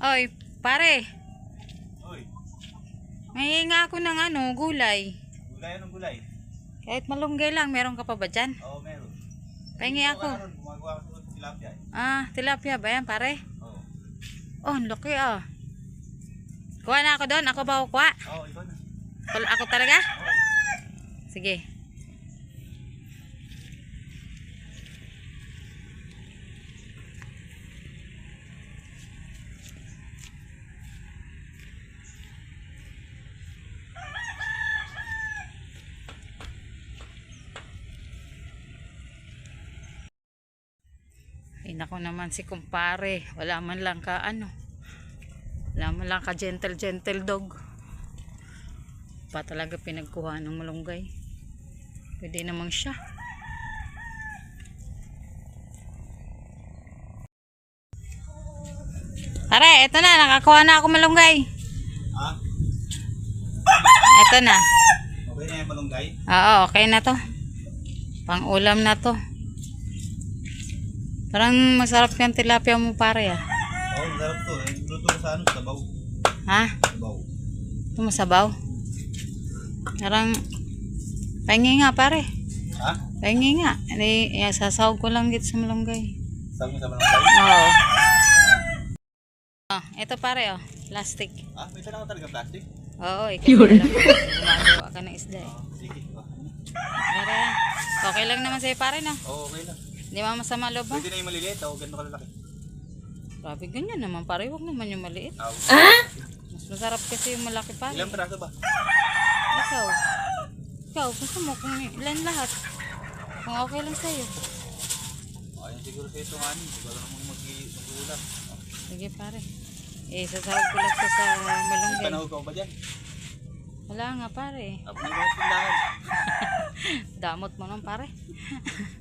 Oy, pare. Uy, May nga ako ng ano, gulay. gulay anong gulay? Kahit malunggay lang, meron ka pa ba dyan? Oo, meron. Pahingi ako. Gumagawa ka sa tilapia. Ah, tilapia ba yan, pare? Oo. Oh, ang laki ah. Kuha na ako doon. Ako ba kukuha? Oo, ikaw na. Ako, ako talaga? Oo. Sige. Ay, nako naman si kumpare. Wala man lang ka ano. Wala man lang ka gentle gentle dog. Pa talaga pinagkuha ng malunggay. Pwede namang siya. Pare, eto na. Nakakuha na ako malunggay. Ha? Eto na. Okay na yung malunggay? Oo, okay na to. Pang ulam na to. Parang masarap yung tilapia mo pare ah. Oo, masarap to. Eh, Luto sa ano, sabaw. Ha? Sabaw. Ito masabaw. Parang pahingi nga pare. Ha? Pahingi nga. Hindi, eh, sasawag ko lang dito sa malunggay. Sabi mo sa malunggay? Oo. Ah, ito pare oh. Plastic. Ha? May tanong talaga plastic? Oo, ikaw lang. Gumagawa ka ng isda eh. Oo, sige. Ah. Pare, okay lang naman sa'yo pare no? Oo, okay lang. Hindi mo masama loob mo? Pwede na yung maliliit. Oo, ganito kalalaki. Grabe, ganyan naman pare. Huwag naman yung maliit. Ah? Mas masarap kasi yung malaki pare. Ilang piraso ba? Ikaw. Ikaw, gusto mo kung ilan lahat. Kung okay lang sa'yo. Ayun siguro sa ito nga. Siguro naman mag- mag-ulam. Sige pare. Eh, sasawag ko lang sa May malunggay. panahon ka ba dyan? Wala nga pare. Tapos may mga tindahan. Damot mo nang pare.